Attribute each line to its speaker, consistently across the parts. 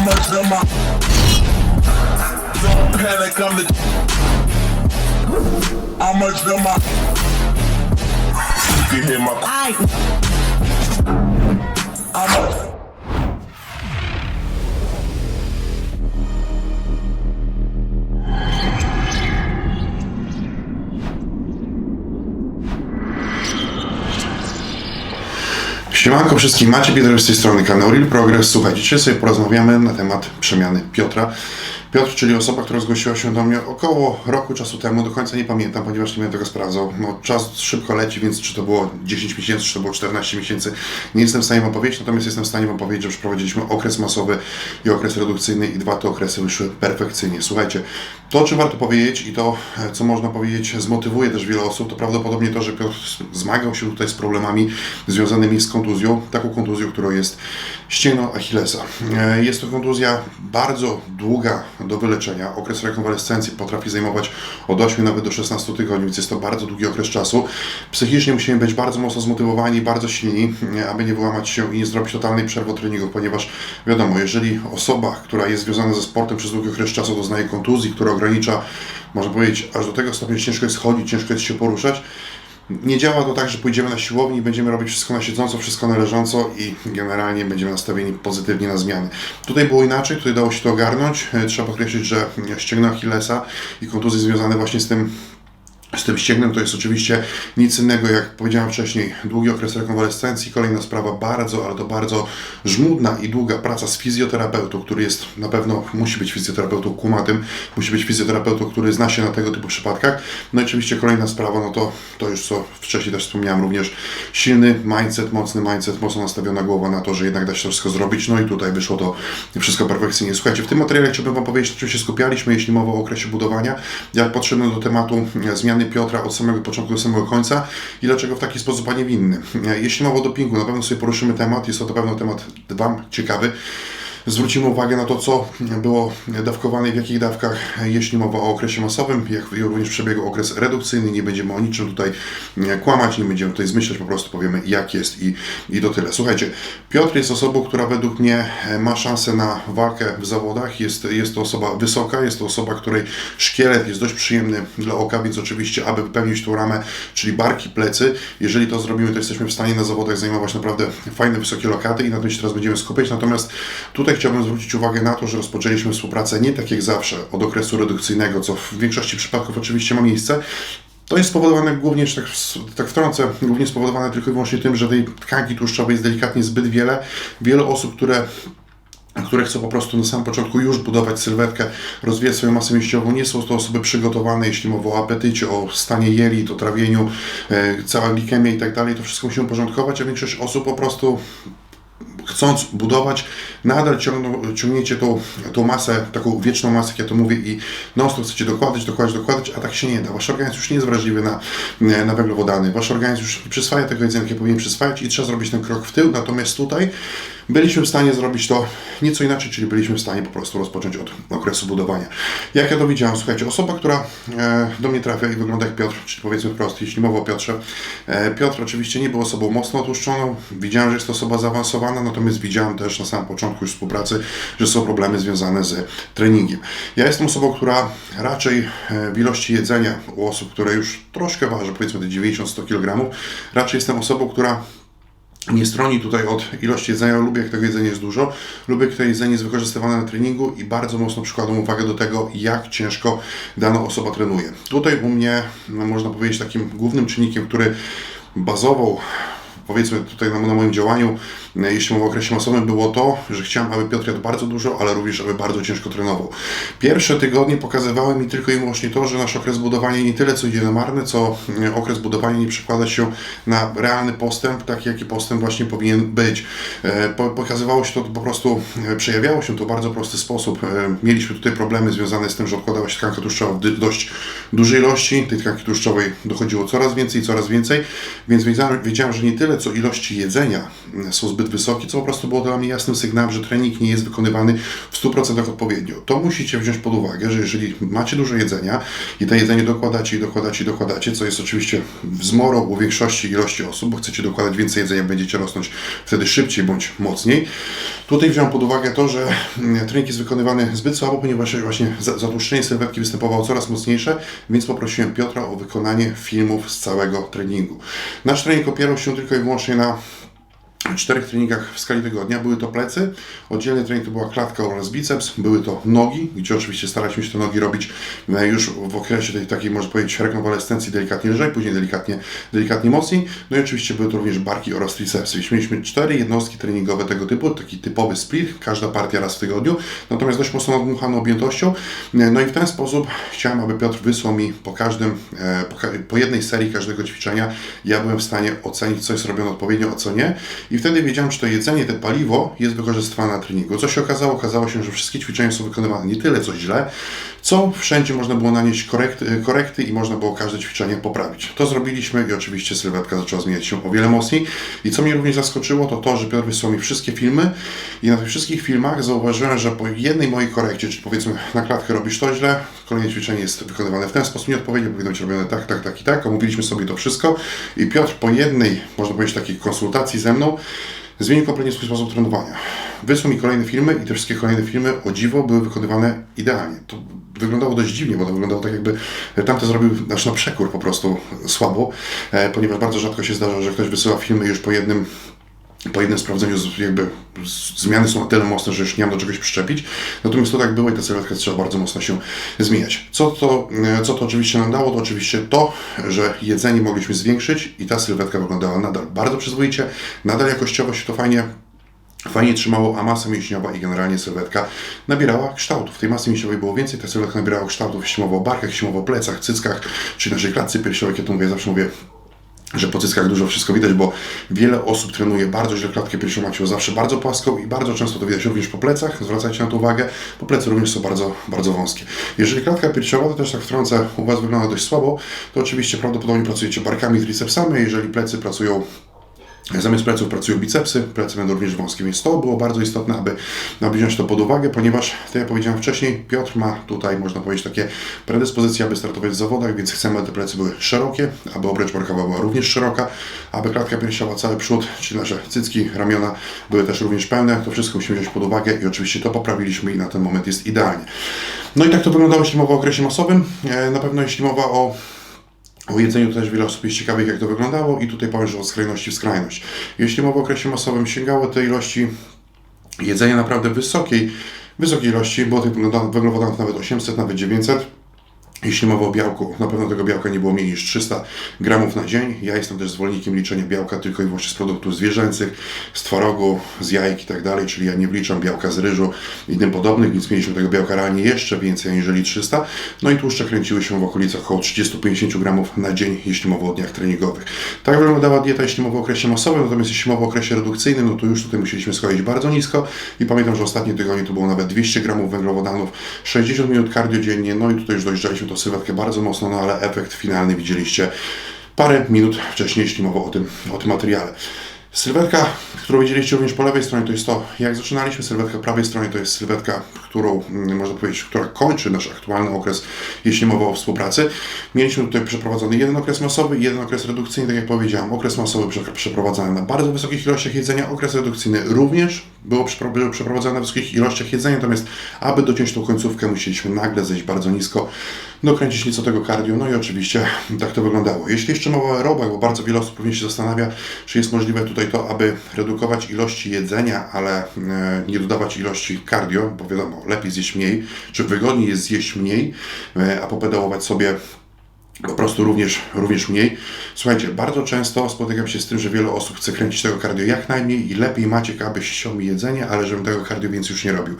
Speaker 1: I'm a drummer. Don't panic, I'm the. I'm a drummer. You can hear my. I
Speaker 2: Siemanko wszystkim, Macie Pietrowicz z tej strony kanał Real Progress. Słuchajcie, dzisiaj sobie porozmawiamy na temat przemiany Piotra. Piotr, czyli osoba, która zgłosiła się do mnie około roku czasu temu, do końca nie pamiętam, ponieważ nie będę tego sprawdzał. No, czas szybko leci, więc czy to było 10 miesięcy, czy to było 14 miesięcy, nie jestem w stanie Wam powiedzieć, natomiast jestem w stanie Wam powiedzieć, że przeprowadziliśmy okres masowy i okres redukcyjny i dwa te okresy wyszły perfekcyjnie. Słuchajcie, to o czym warto powiedzieć i to, co można powiedzieć, zmotywuje też wiele osób, to prawdopodobnie to, że Piotr zmagał się tutaj z problemami związanymi z kontuzją, taką kontuzją, którą jest ścięgno Achillesa. E, Jest to kontuzja bardzo długa do wyleczenia. Okres rekonwalescencji potrafi zajmować od 8 nawet do 16 tygodni, więc jest to bardzo długi okres czasu. Psychicznie musimy być bardzo mocno zmotywowani, bardzo silni, aby nie wyłamać się i nie zrobić totalnej przerwy od treningów, ponieważ wiadomo, jeżeli osoba, która jest związana ze sportem przez długi okres czasu doznaje kontuzji, która ogranicza, można powiedzieć, aż do tego stopnia, że ciężko jest chodzić, ciężko jest się poruszać, nie działa to tak, że pójdziemy na siłownię i będziemy robić wszystko na siedząco, wszystko na leżąco i generalnie będziemy nastawieni pozytywnie na zmiany. Tutaj było inaczej, tutaj dało się to ogarnąć. E, Trzeba podkreślić, że ścięgno Achillesa i kontuzje związane właśnie z tym z tym ścięgnem to jest oczywiście nic innego, jak powiedziałem wcześniej, długi okres rekonwalescencji. Kolejna sprawa, bardzo, ale to bardzo żmudna i długa praca z fizjoterapeutą, który jest na pewno, musi być fizjoterapeutą kumatym, musi być fizjoterapeutą, który zna się na tego typu przypadkach. No i oczywiście kolejna sprawa, no to, to już co wcześniej też wspomniałem, również silny mindset, mocny mindset, mocno nastawiona głowa na to, że jednak da się to wszystko zrobić. No i tutaj wyszło to wszystko perfekcyjnie. Słuchajcie, w tym materiale chciałbym Wam powiedzieć, na czym się skupialiśmy, jeśli mowa o okresie budowania. Jak podszedłem do tematu e, zmiany Piotra od samego początku do samego końca i dlaczego w taki sposób, a nie w inny. Jeśli mowa o dopingu, na pewno sobie poruszymy temat, jest to na pewno temat Wam ciekawy. Zwrócimy uwagę na to, co było dawkowane i w jakich dawkach, jeśli mowa o okresie masowym, jak również przebiegł okres redukcyjny. Nie będziemy o niczym tutaj kłamać, nie będziemy tutaj zmyślać, po prostu powiemy jak jest i, i to tyle. Słuchajcie, Piotr jest osobą, która według mnie e, ma szansę na walkę w zawodach. Jest, jest to osoba wysoka, jest to osoba, której szkielet jest dość przyjemny dla oka, więc oczywiście, aby wypełnić tą ramę, czyli barki, plecy, jeżeli to zrobimy, to jesteśmy w stanie na zawodach zajmować naprawdę fajne, wysokie lokaty i na tym się teraz będziemy skupiać. Natomiast tutaj chciałbym zwrócić uwagę na to, że rozpoczęliśmy współpracę nie tak jak zawsze od okresu redukcyjnego, co w większości przypadków oczywiście ma miejsce. To jest spowodowane głównie, że tak, tak wtrącę, głównie spowodowane tylko i wyłącznie tym, że tej tkanki tłuszczowej jest delikatnie zbyt wiele. Wiele osób, które które chcą po prostu na samym początku już budować sylwetkę, rozwijać swoją masę mięśniową. Nie są to osoby przygotowane, jeśli mowa o apetycie, o stanie jelit, o trawieniu, e, cała glikemia i tak dalej. To wszystko musimy uporządkować, a większość osób po prostu chcąc budować, nadal ciągną, ciągniecie tą, tą masę, taką wieczną masę, jak ja to mówię, i non stop chcecie dokładać, dokładać, dokładać, a tak się nie da. Wasz organizm już nie jest wrażliwy na, na węglowodany. Wasz organizm już nie przyswaja tego jedzenia, jakie powinien przyswajać i trzeba zrobić ten krok w tył. Natomiast tutaj byliśmy w stanie zrobić to nieco inaczej, czyli byliśmy w stanie po prostu rozpocząć od okresu budowania. Jak ja to widziałem, słuchajcie, osoba, która e, do mnie trafia i wygląda jak Piotr, czyli powiedzmy wprost, jeśli mowa o Piotrze, e, Piotr oczywiście nie był osobą mocno otłuszczoną, widziałem, że jest to osoba zaawansowana, natomiast widziałem też na samym początku już współpracy, że są problemy związane z treningiem. Ja jestem osobą, która raczej e, w ilości jedzenia u osób, które już troszkę waży, powiedzmy te 90-100 kg, raczej jestem osobą, która nie stroni tutaj od ilości jedzenia. Lubię, jak tego jedzenia jest dużo. Lubię, jak to jedzenie jest wykorzystywane na treningu i bardzo mocno przykładam uwagę do tego, jak ciężko dana osoba trenuje. Tutaj u mnie, no, można powiedzieć, takim głównym czynnikiem, który bazował powiedzmy tutaj na, na moim działaniu, e, mowa o okresie masowym, było to, że chciałem, aby Piotr jadł bardzo dużo, ale również, aby bardzo ciężko trenował. Pierwsze tygodnie pokazywały mi tylko i wyłącznie to, że nasz okres budowania nie tyle co idzie na marne, co e, okres budowania nie przekłada się na realny postęp, taki jaki postęp właśnie powinien być. E, po- Pokazywało się to po prostu, e, przejawiało się to w bardzo prosty sposób. Mieliśmy tutaj problemy związane z tym, że odkładała się tkanka tłuszczowa w dość dużej ilości. Tej tkanki tłuszczowej dochodziło coraz więcej, coraz więcej, więc wiedziałem, wiedziałem że nie tyle co ilości jedzenia są zbyt wysokie, co po prostu było dla mnie jasnym sygnałem, że trening nie jest wykonywany w 100% odpowiednio. To musicie wziąć pod uwagę, że jeżeli macie dużo jedzenia i to jedzenie dokładacie i dokładacie i dokładacie, co jest oczywiście zmorą u większości ilości osób, bo chcecie dokładać więcej jedzenia, będziecie rosnąć wtedy szybciej bądź mocniej, Tutaj wziąłem pod uwagę to, że mm, trening jest wykonywany zbyt słabo, ponieważ właśnie za- zatłuszczenie sylwetki występowało coraz mocniejsze, więc poprosiłem Piotra o wykonanie filmów z całego treningu. Nasz trening opierał się tylko i wyłącznie na czterech treningach w skali tygodnia. Były to plecy, oddzielny trening to była klatka oraz biceps, były to nogi, gdzie oczywiście staraliśmy się te nogi robić e, już w okresie tej takiej, można powiedzieć, rekonwalescencji delikatnie lżej, później delikatnie, delikatnie mocniej. No i oczywiście były to również barki oraz tricepsy. Mieliśmy cztery jednostki treningowe tego typu, taki typowy split, każda partia raz w tygodniu, natomiast dość mocno nadmuchano objętością. E, No i w ten sposób chciałem, aby Piotr wysłał mi po każdym, e, po jednej serii każdego ćwiczenia, ja byłem w stanie ocenić, co jest robione odpowiednio, a co nie. I wtedy wiedziałem, czy to jedzenie, te paliwo jest wykorzystywane na treningu. Co się okazało? Okazało się, że wszystkie ćwiczenia są wykonywane nie tyle co źle, co wszędzie można było nanieść korekty, korekty i można było każde ćwiczenie poprawić. To zrobiliśmy i oczywiście sylwetka zaczęła zmieniać się o wiele mocniej. I co mnie również zaskoczyło, to to, że Piotr wysłał mi wszystkie filmy i na tych wszystkich filmach zauważyłem, że po jednej mojej korekcie, czyli powiedzmy na klatkę robisz to źle, kolejne ćwiczenie jest wykonywane w ten sposób nieodpowiednio, powinno być robione tak, tak, tak i tak. Omówiliśmy sobie to wszystko i Piotr po jednej, można powiedzieć, takiej konsultacji ze mną zmienił kompletnie swój sposób trenowania. Wysłał mi kolejne filmy i te wszystkie kolejne filmy, o dziwo, były wykonywane idealnie. To wyglądało dość dziwnie, bo to wyglądało tak jakby tamte zrobił nasz na przekór po prostu słabo, e, ponieważ bardzo rzadko się zdarza, że ktoś wysyła filmy już po jednym po jednym sprawdzeniu jakby zmiany są na tyle mocne, że już nie mam do czegoś przyczepić. Natomiast to tak było i ta sylwetka zaczęła bardzo mocno się zmieniać. Co to, e, co to oczywiście nam dało? To oczywiście to, że jedzenie mogliśmy zwiększyć i ta sylwetka wyglądała nadal bardzo przyzwoicie, nadal jakościowo się to fajnie Fajnie trzymało, a masa mięśniowa i generalnie sylwetka nabierała kształtów. Tej masy mięśniowej było więcej, ta sylwetka nabierała kształtów, jeśli mowa o barkach, jeśli mowa o plecach, cyckach, czy naszej klatce piersiowej, ja to mówię, zawsze mówię, że po cyckach dużo wszystko widać, bo wiele osób trenuje bardzo źle klatkę piersiową, macie ją zawsze bardzo płaską i bardzo często to widać również po plecach, zwracajcie na to uwagę, bo plecy również są bardzo, bardzo wąskie. Jeżeli klatka piersiowa, to też tak wtrącę, u Was wygląda dość słabo, to oczywiście prawdopodobnie pracujecie barkami, tricepsami, jeżeli plecy pracują Zamiast pleców pracują bicepsy, plecy będą również wąskie, więc to było bardzo istotne, aby, wziąć to pod uwagę, ponieważ, tak jak powiedziałem wcześniej, Piotr ma tutaj, można powiedzieć, takie predyspozycje, aby startować w zawodach, więc chcemy, aby te plecy były szerokie, aby obręcz barkowa była również szeroka, aby klatka piersiowa, cały przód, czyli nasze cycki, ramiona były też również pełne. To wszystko musimy wziąć pod uwagę i oczywiście to poprawiliśmy i na ten moment jest idealnie. No i tak to wyglądało, jeśli mowa o okresie masowym. E, Na pewno jeśli mowa o o jedzeniu też wiele osób jest ciekawych, jak to wyglądało i tutaj powiem, że od skrajności w skrajność. Jeśli mowa o okresie masowym, sięgało te ilości jedzenia naprawdę wysokiej, wysokiej ilości, było tych węglowodanów nawet 800, nawet 900. Jeśli mowa o białku, na pewno tego białka nie było mniej niż 300 gramów na dzień. Ja jestem też zwolennikiem liczenia białka tylko i wyłącznie z produktów zwierzęcych, z twarogu, z jajek i tak dalej, czyli ja nie wliczam białka z ryżu i tym podobnych, więc mieliśmy tego białka realnie jeszcze więcej aniżeli 300. No i tłuszcze kręciły się w okolicach około 30-50 gramów na dzień, jeśli mowa o dniach treningowych. Tak wyglądała dieta, jeśli mowa o okresie masowym, natomiast jeśli mowa o okresie redukcyjnym, no to już tutaj musieliśmy schodzić bardzo nisko i pamiętam, że ostatnie tygodnie to było nawet 200 gramów węglowodanów, 60 minut cardio dziennie, no i tutaj już dojeżdżaliśmy tą sylwetkę bardzo mocno, no ale efekt finalny widzieliście parę minut wcześniej, jeśli mowa o tym, o tym materiale. Sylwetka, którą widzieliście również po lewej stronie, to jest to, jak zaczynaliśmy. Sylwetka prawej stronie to jest sylwetka, którą, mm, można powiedzieć, która kończy nasz aktualny okres, jeśli mowa o współpracy. Mieliśmy tutaj przeprowadzony jeden okres masowy jeden okres redukcyjny, tak jak powiedziałem. Okres masowy prze- przeprowadzany na bardzo wysokich ilościach jedzenia, okres redukcyjny również było przepro- był przeprowadzany na wysokich ilościach jedzenia, natomiast aby dociąć tą końcówkę, musieliśmy nagle zejść bardzo nisko, dokręcić nieco tego cardio, no i oczywiście tak to wyglądało. Jeśli jeszcze mowa o aerobach, bo bardzo wiele osób pewnie się zastanawia, czy jest możliwe tutaj to, aby redukować ilości jedzenia, ale e, nie dodawać ilości cardio, bo wiadomo, lepiej zjeść mniej, czy wygodniej jest zjeść mniej, e, a popedałować sobie po prostu również, również mniej. Słuchajcie, bardzo często spotykam się z tym, że wiele osób chce kręcić tego cardio jak najmniej i lepiej macie, aby ściął mi jedzenie, ale żebym tego cardio więcej już nie robił.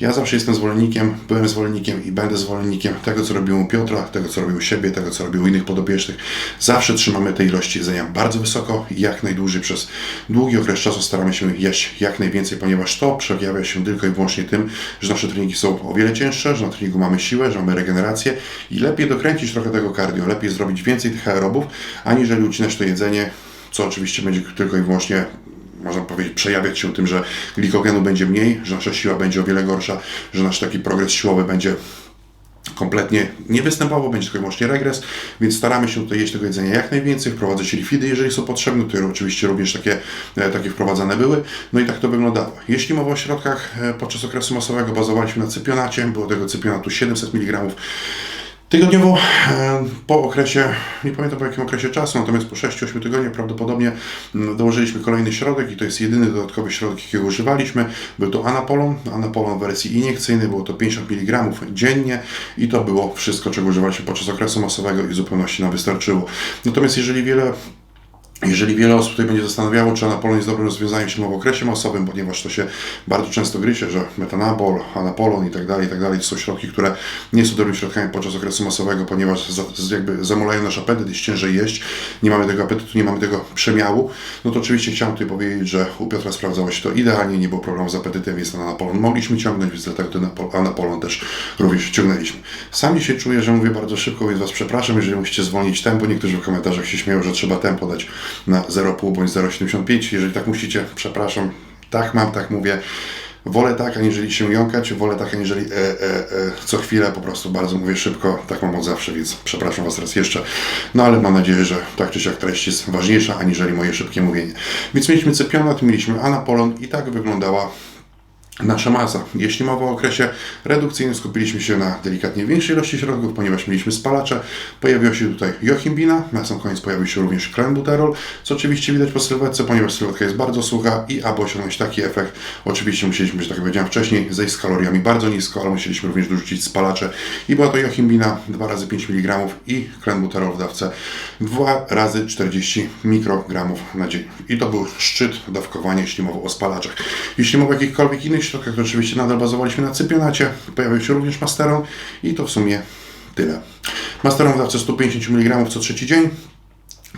Speaker 2: Ja zawsze jestem zwolennikiem, byłem zwolennikiem i będę zwolennikiem tego, co robił Piotra, tego, co robił siebie, tego, co robił innych podopiecznych. Zawsze trzymamy te ilości jedzenia bardzo wysoko i jak najdłużej przez długi okres czasu staramy się jeść jak najwięcej, ponieważ to przejawia się tylko i wyłącznie tym, że nasze treningi są o wiele cięższe, że na treningu mamy siłę, że mamy regenerację i lepiej dokręcić trochę tego lepiej zrobić więcej tych aerobów, aniżeli ucinać to jedzenie, co oczywiście będzie tylko i wyłącznie można powiedzieć, przejawiać się tym, że glikogenu będzie mniej, że nasza siła będzie o wiele gorsza, że nasz taki progres siłowy będzie kompletnie nie występował, będzie tylko i wyłącznie regres, więc staramy się tutaj jeść tego jedzenia jak najwięcej, wprowadzać refidy, jeżeli są potrzebne, które oczywiście również takie, e, takie wprowadzane były, no i tak to wyglądało. Jeśli mowa o środkach, e, podczas okresu masowego bazowaliśmy na cypionacie, było tego cypionatu 700 mg Tygodniowo e, po okresie, nie pamiętam po jakim okresie czasu, natomiast po 6-8 tygodniach prawdopodobnie mm, dołożyliśmy kolejny środek i to jest jedyny dodatkowy środek, jakiego używaliśmy. Był to Anapolon, Anapolon w wersji iniekcyjnej, było to 50 mg dziennie i to było wszystko, czego używaliśmy podczas okresu masowego i w zupełności nam wystarczyło. Natomiast jeżeli wiele jeżeli wiele osób tutaj będzie zastanawiało, czy anapolon jest dobrym rozwiązaniem się w okresie masowym, ponieważ to się bardzo często gryzie, że metanabol, anapolon i tak dalej, i tak dalej, to są środki, które nie są dobrymi środkami podczas okresu masowego, ponieważ za, jakby zamulają nasz apetyt, jest ciężej jeść, nie mamy tego apetytu, nie mamy tego przemiału, no to oczywiście chciałem tutaj powiedzieć, że u Piotra sprawdzało się to idealnie, nie było problemu z apetytem, więc ten anapolon. Mogliśmy ciągnąć, więc dlatego ten apo- anapolon też również ciągnęliśmy. Sam dzisiaj czuję, że mówię bardzo szybko, więc Was przepraszam, jeżeli musicie zwolnić tempo, niektórzy w komentarzach się śmieją, że trzeba tempo dać na 0,5 bądź 0,75. Jeżeli tak musicie, przepraszam, tak mam, tak mówię. Wolę tak, aniżeli się jąkać, wolę tak, aniżeli e, e, e, co chwilę po prostu bardzo mówię szybko, tak mam od zawsze, więc przepraszam Was raz jeszcze. No ale mam nadzieję, że tak czy siak treść jest ważniejsza, aniżeli moje szybkie mówienie. Więc mieliśmy cypionat, mieliśmy anapolon i tak wyglądała nasza masa. Jeśli mowa o okresie redukcyjnym, skupiliśmy się na delikatnie większej ilości środków, ponieważ mieliśmy spalacze. Pojawiła się tutaj jochimbina, na sam koniec pojawił się również klenbuterol, co oczywiście widać po sylwetce, ponieważ sylwetka jest bardzo sucha i aby osiągnąć taki efekt, oczywiście musieliśmy, tak jak powiedziałem wcześniej, zejść z kaloriami bardzo nisko, ale musieliśmy również dorzucić spalacze i była to jochimbina 2 razy 5 mg i klenbuterol w dawce 2 razy 40 mikrogramów na dzień. I to był szczyt dawkowania, jeśli mowa o spalaczach. Jeśli mowa o jakichkolwiek innych środkach, to oczywiście nadal bazowaliśmy na cypionacie. Pojawił się również masteron i to w sumie tyle. Masteron w dawce 150 mg co trzeci dzień.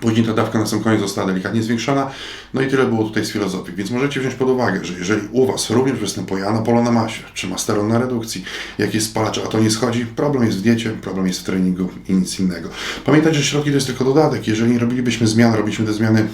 Speaker 2: Później ta dawka na sam koniec została delikatnie zwiększona. No i tyle było tutaj z filozofii. Więc możecie wziąć pod uwagę, że jeżeli u Was również występuje anapolo na masie, czy masteron na redukcji, jakieś spalacze, a to nie schodzi, problem jest w diecie, problem jest w treningu i nic innego. Pamiętajcie, że środki to jest tylko dodatek. Jeżeli nie robilibyśmy zmian, robiliśmy te zmiany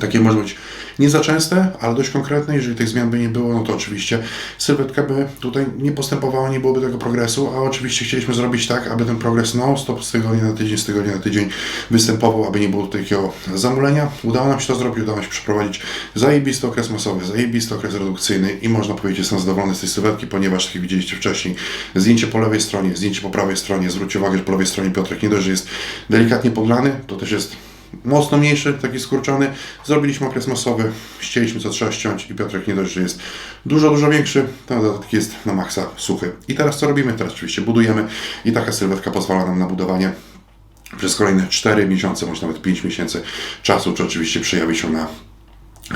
Speaker 2: takie może być nie za częste, ale dość konkretne. Jeżeli tych zmian by nie było, no to oczywiście sylwetka by tutaj nie postępowała, nie byłoby tego progresu, a oczywiście chcieliśmy zrobić tak, aby ten progres non-stop z tygodnia na tydzień, z tygodnia na tydzień występował, aby nie było takiego zamulenia. Udało nam się to zrobić, udało nam się przeprowadzić zajebisty okres masowy, zajebisty okres redukcyjny i można powiedzieć, jestem zadowolony z tej sylwetki, ponieważ, tak jak widzieliście wcześniej, zdjęcie po lewej stronie, zdjęcie po prawej stronie, zwróćcie uwagę, że po lewej stronie Piotrek nie dość, że jest delikatnie podlany, to też jest mocno mniejszy, taki skurczony. Zrobiliśmy okres masowy, ścięliśmy co trzeba ściąć i Piotrek nie dość, że jest dużo, dużo większy, ten dodatek jest na maksa suchy. I teraz co robimy? Teraz oczywiście budujemy i taka sylwetka pozwala nam na budowanie przez kolejne 4 miesiące, może nawet 5 miesięcy czasu, czy oczywiście przejawi się na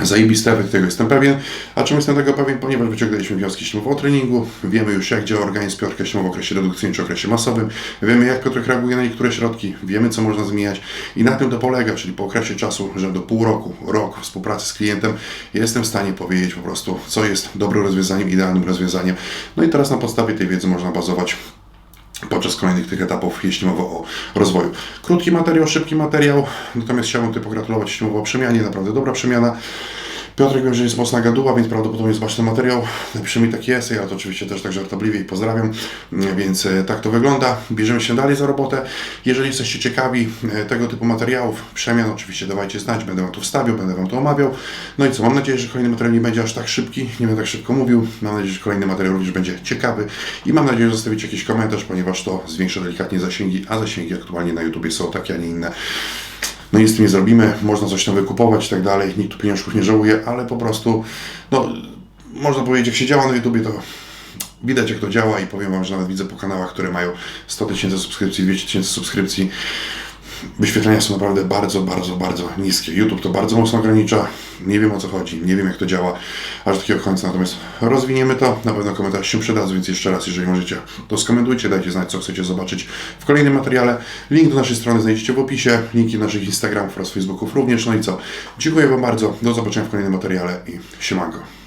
Speaker 2: Zajebisty efekt tego jestem pewien. A czemu jestem tego pewien? Ponieważ wyciągnęliśmy wnioski ślubowe o treningu, wiemy już jak działa organizm ślubowy w okresie redukcyjnym czy okresie masowym, wiemy jak Piotrek reaguje na niektóre środki, wiemy co można zmieniać i na tym to polega, czyli po okresie czasu, że do pół roku, rok współpracy z klientem jestem w stanie powiedzieć po prostu, co jest dobrym rozwiązaniem, idealnym rozwiązaniem. No i teraz na podstawie tej wiedzy można bazować podczas kolejnych tych etapów, jeśli mowa o rozwoju. Krótki materiał, szybki materiał, natomiast chciałbym tutaj pogratulować, jeśli mowa o przemianie, naprawdę dobra przemiana. Piotrek wiem, że jest mocna gaduła, więc prawdopodobnie zobaczy ten materiał. Napisze mi taki esej, ale to oczywiście też tak żartobliwie i pozdrawiam. Więc e, tak to wygląda. Bierzemy się dalej za robotę. Jeżeli jesteście ciekawi e, tego typu materiałów, przemian, oczywiście dawajcie znać, będę Wam to wstawiał, będę Wam to omawiał. No i co, mam nadzieję, że kolejny materiał nie będzie aż tak szybki, nie będę tak szybko mówił. Mam nadzieję, że kolejny materiał również będzie ciekawy i mam nadzieję, że zostawicie jakiś komentarz, ponieważ to zwiększa delikatnie zasięgi, a zasięgi aktualnie na YouTubie są takie, a nie inne. No nic z tym nie zrobimy, można coś tam wykupować i tak dalej, nikt tu pieniążków nie żałuje, ale po prostu, no, można powiedzieć, jak się działa na YouTubie, to widać jak to działa i powiem Wam, że nawet widzę po kanałach, które mają 100 tysięcy subskrypcji, 200 tysięcy subskrypcji, wyświetlenia są naprawdę bardzo, bardzo, bardzo niskie. YouTube to bardzo mocno ogranicza. Nie wiem o co chodzi, nie wiem jak to działa aż do takiego końca. Natomiast rozwiniemy to, na pewno komentarze się przydadzą, więc jeszcze raz, jeżeli możecie, to skomentujcie, dajcie znać, co chcecie zobaczyć w kolejnym materiale. Link do naszej strony znajdziecie w opisie, linki do naszych Instagramów oraz Facebooków również. No i co? Dziękuję Wam bardzo, do zobaczenia w kolejnym materiale i siemanko.